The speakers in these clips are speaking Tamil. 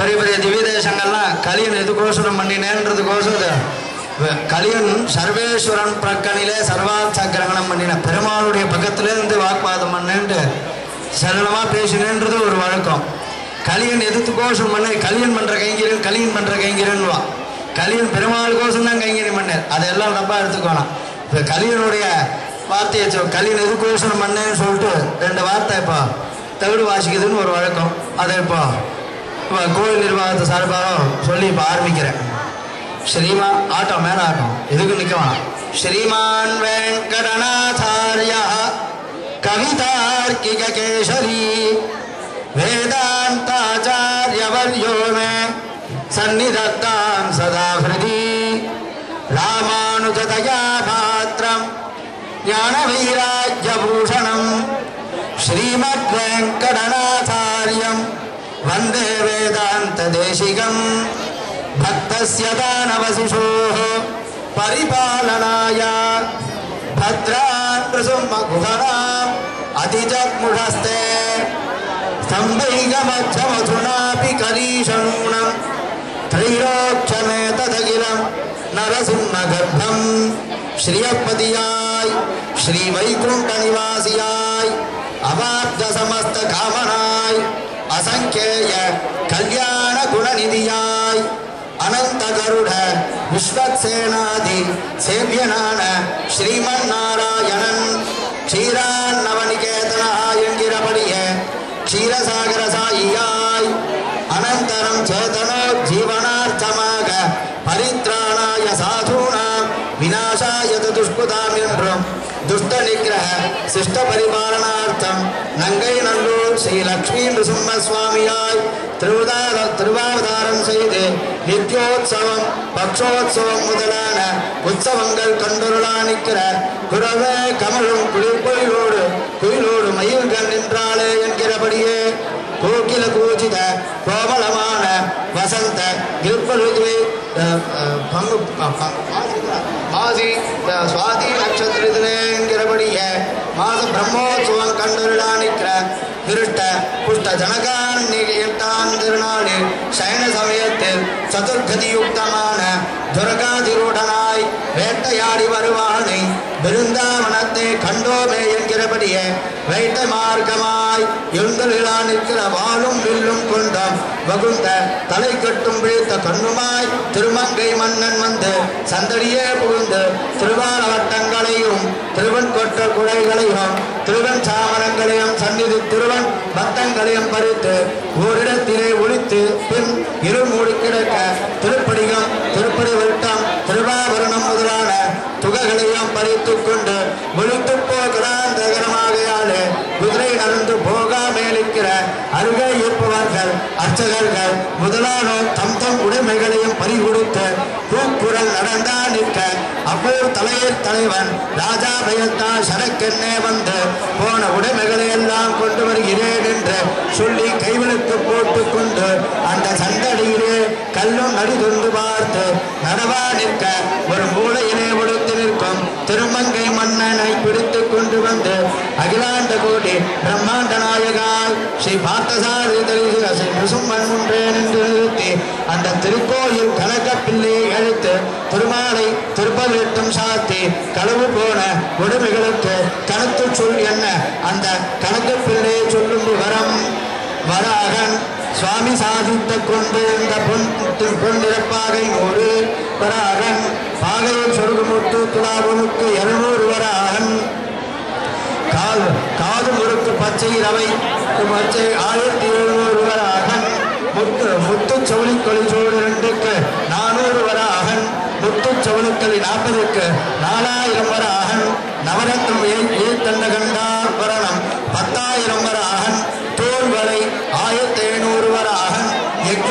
பெரிய பெரிய திவ்ய தேசங்கள்லாம் கலியன் எதுக்கோசரம் பண்ணினேன்றதுக்கோசரம் கலியன் சர்வேஸ்வரன் பிரக்கனிலே சர்வார்த்த கிரகணம் பண்ணின. பெருமாளுடைய பக்கத்துல இருந்து வாக்குவாதம் பண்ணேன்ட்டு சரளமாக பேசினேன்றது ஒரு வழக்கம். கலியன் எதுத்துக்கோசம் பண்ண கலியன் பண்ற கைங்கரியன் கலியன் பண்ற கைங்கரியன்வா கலியன் பெருமாளுக்கோசம் தான் கைங்கரியம் பண்ணார். அதெல்லாம் தப்பா எடுத்துக்கோணும் இப்போ கலியனுடைய வார்த்தையை சொ- கலியன் எதுக்கோசரம் பண்ணேன்னு சொல்லிட்டு ரெண்டு வார்த்தை இப்போ தவிடு வாசிக்குதுன்னு ஒரு வழக்கம். அதை இப்போ இப்போ கோயில் நிர்வாகத்தை சார்பாக சொல்லி இப்போ ஆரம்பிக்கிறேன் ஸ்ரீமான் ஆட்டம் மேல ஆட்டம் எதுக்கு நிற்க வேணாம் ஸ்ரீமான் வெங்கடநாதாரியா கவிதார்க்கிக கேசரி வேதாந்தாச்சாரியவர்யோ மே சந்நிதத்தாம் சதா ஹிருதி ராமானுஜதயா பாத்திரம் ஞானவைராஜ்யபூஷணம் श्रीमद्वेङ्कटनाथार्यं वन्दे प्रादेशिकम् भक्तस्य दानवशिशोः परिपालनाय भद्रान् प्रसुमकुहराम् अतिजग्मुषस्ते स्तम्भैकमध्यमधुनापि करीषणूणम् त्रैलोक्षमेतदखिलम् नरसिंहगर्भम् श्रियपदियाय श्रीवैकुण्ठनिवासियाय अवाब्धसमस्तकामनाय असङ्ख्येय कल्याण நிதியாய் அனந்த கருட விஸ்வசேனாதி சேவியனான ஸ்ரீமன் நாராயணன் க்ஷீரான் நவநிகேதனா என்கிறபடியே க்ஷீரசாகர சாயியாய் அனந்தரம் சேதனோ ஜீவனார்த்தமாக பரித்ராணாய சாதுனாம் விநாசாய துஷ்புதாம் என்றும் துஷ்ட நிகிரக சிஷ்ட பரிபாலனார்த்தம் நங்கை நல்லூர் ஸ்ரீ லக்ஷ்மி நிருசிம்ம சுவாமியாய் திருவிதார திருவாவதாரம் செய்து நித்யோத்சவம் பக்ஷோத்சவம் முதலான உற்சவங்கள் கண்டுருளா நிற்கிற குரவே கமலும் குளிர்பொழிலோடு குயிலோடு மயில்கள் நின்றாளே என்கிறபடியே கோகில கூஜித கோமலமான வசந்த கிருப்பருதுவே பங்கு ஆதி ப- மாசி அஹ், சுவாதி நட்சத்திரத்திலேங்கிறபடியே மாத பிரம்மோத்சவம் கண்டுருளா நிற்கிற திருட்ட புஷ்ட ஜனகான் எட்டாம் திருநாடு சயன சமயத்தில் சதுர்கதியுக்தமான துர்காதிரூடனாய் வேட்டையாடி வருவானை பிருந்தாவனத்தை கண்டோமே என்கிறபடியே வைத்த மார்க்கமாய் எழுந்தலிலா நிற்கிற வாழும் வில்லும் கொண்டம். வகுந்த தலை கட்டும் விழித்த கண்ணுமாய் திருமங்கை மன்னன் வந்து சந்தடியே புகுந்து திருவார வட்டங்களையும் திருவன் கொட்ட குடைகளையும் திருவன் சாமரங்களையும் சந்நிதி திருவன் பத்தங்களையும் பறித்து ஓரிடத்திலே ஒழித்து பின் இருமூடி கிடக்க திருப்படிகம் திருப்படி வருட்டம் திருவாபரணம் முதலான துகைகளையும் பறித்து கொண்டு ஒழித்து போ அருகே இருப்பவர்கள் அர்ச்சகர்கள் முதலானோர் தம் தம் உடைமைகளையும் பறிகொடுத்து கூக்குரல் நடந்தா நிற்க அப்போர் தலையர் தலைவன் ராஜா பயத்தான் சரக்கென்னே வந்து போன உடைமைகளை எல்லாம் கொண்டு வருகிறேன் என்று சொல்லி கைவிழுத்து போட்டு கொண்டு அந்த சந்தடியிலே கல்லும் நடிதொன்று பார்த்து நடவா நிற்க ஒரு மூலையிலே ஒடுத்து திருமங்கை மன்னனை பிடித்து கொண்டு வந்து அகிலாண்ட கோடி பிரம்மாண்ட நாயகா ஸ்ரீ பார்த்தசாரி ஸ்ரீ நிருசும்மன் முன்றேன் என்று நிறுத்தி அந்த திருக்கோயில் கனக பிள்ளையை திருமாலை திருப்பவிட்டும் சாத்தி களவு போன கொடுமைகளுக்கு கணக்கு சொல் என்ன? அந்த கணக்கு பிள்ளையை சொல்லும் விவரம். வராகன் சுவாமி சாதித்த கொண்டு இந்த பொன் பொன்னிறப்பாகை நூறு வராகன் பாகையில் சொருகுமுத்து துலாபனுக்கு இருநூறு வராகன். காது காது முறுக்கு பச்சை ரவை பச்சை ஆயிரத்தி எழுநூறு வராகன். முத்து முத்து சவுளி சோடு ரெண்டுக்கு நானூறு வராகன். முத்து சவுளுக்களி நாற்பதுக்கு நாலாயிரம் வராகன். நவரத்னம் ஏத்தண்ட கண்டா வரணம் பத்தாயிரம் வர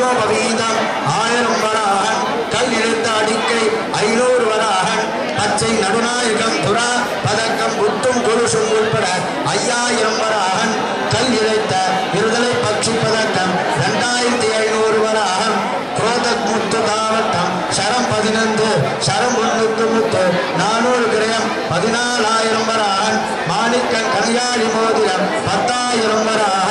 யஜ்னோபவீதம் ஆயிரம் வராகன் கல் இழுத்த அடிக்கை ஐநூறு வராகன் பச்சை நடுநாயகம் துரா பதக்கம் புத்தும் குருஷும் உட்பட ஐயாயிரம் வராகன் கல் இழைத்த விடுதலை பட்சி பதக்கம் ரெண்டாயிரத்தி ஐநூறு வராகன் குரோதக் முத்து தாவட்டம். சரம் பதினந்து சரம் முன்னூத்து முத்து நானூறு கிரயம் பதினாலாயிரம் வராகன். மாணிக்கம் கனியாளி மோதிரம் பத்தாயிரம் வராக வராகன்.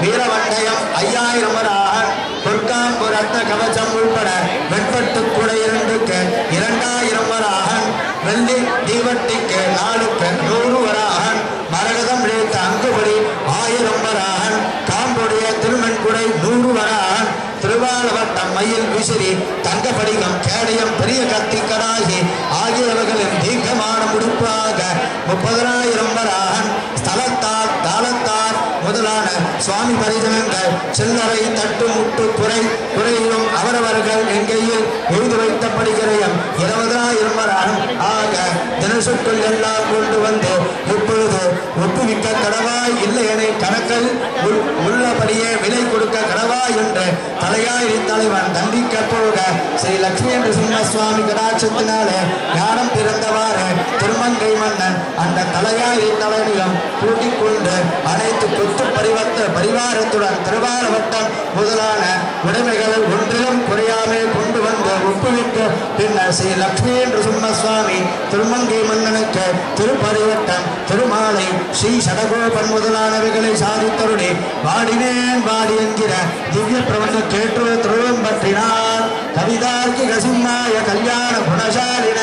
வீரவட்டயம் வீரவண்டயம் ஐயாயிரம் வராகன் பொற்காம்பு ரத்த கவசம் உள்பட வெண்பட்டு இரண்டுக்கு இரண்டாயிரம் வராகன் வெள்ளி தீவட்டிக்கு நாளுக்கு நூறு வராகன் மரகதம் இழைத்த அங்குபடி ஆயிரம் வராகன் காம்புடைய திருமண்குடை நூறு வராகன் திருவாலவட்டம் மயில் விசிறி தங்கப்படிகம் கேடயம் பெரிய கத்தி கடாகி ஆகியவர்களின் தீர்க்கமான முடிப்பாக முப்பதனாயிரம் வராகன் ஸ்தலத்தார் தாளத்தார் முதலான சுவாமி பரிஜனங்கள் சில்லறை தட்டு முட்டு குறை குறையிலும் அவரவர்கள் எங்கேயில் எழுதி வைத்தப்படுகிறையும் இருபதாயிரம் வராகன் ஆக தினசுக்குள் எல்லாம் கொண்டு வந்து இப்பொழுது ஒப்புவிக்க கடவாய் இல்லையெனை கணக்கில் உள்- உள்ளபடியே விலை கொடுக்க கடவாய் என்று தலையாயிரி தலைவன் தண்டிக்க போக ஸ்ரீ லட்சுமி என்று சுவாமி கடாட்சத்தினாலே ஞானம் பிறந்தவாறு திருமங்கை மன்னன் அந்த தலையாயிரி தலைவனிடம் கூட்டிக் கொண்டு அனைத்து கொத்து பரிவர்த்த பரிவாரத்துடன் திருவார வட்டம் முதலான உடைமைகள் ஒன்றிலும் குறையாமே கொண்டு வந்து ஒப்புவிட்டு பின்னர் ஸ்ரீ லக்ஷ்மி என்று சொன்ன சுவாமி திருமங்கை மன்னனுக்கு திருப்பரிவட்டம் திருமாலை ஸ்ரீ சடகோபன் முதலானவைகளை சாதித்தருடைய வாடினேன் வாடி என்கிற திவ்ய பிரபந்த கேட்டு திருவம் பற்றினார். கவிதார்க்கி கசிம்மாய கல்யாண குணசாலின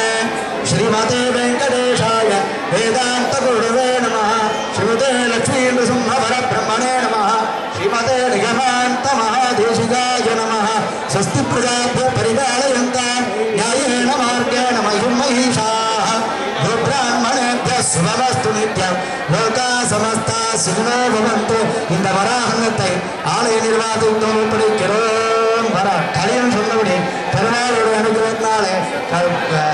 ஸ்ரீமதே வெங்கடேஷாய வேதாந்த குருவே நம. ஸ்ரீமதே ஸ்ரீமதே நிகமாந்த மகாதேசிகாய நம ஸ்வஸ்தி பிரஜாபிய பரிபாலயந்த न्यायेण मार्गेण मह्यं महिषाः गोब्राह्मणेभ्यः சுபமஸ்து நித்யம் லோகா சமஸ்தா சுகினோ பவந்து இந்த வராகங்கத்தை ஆலய நிர்வாகத்தோடு படிக்கிறோம் வர கலியன் சொன்னபடி பெருமாளுடைய அனுகிரகத்தினாலே க- க-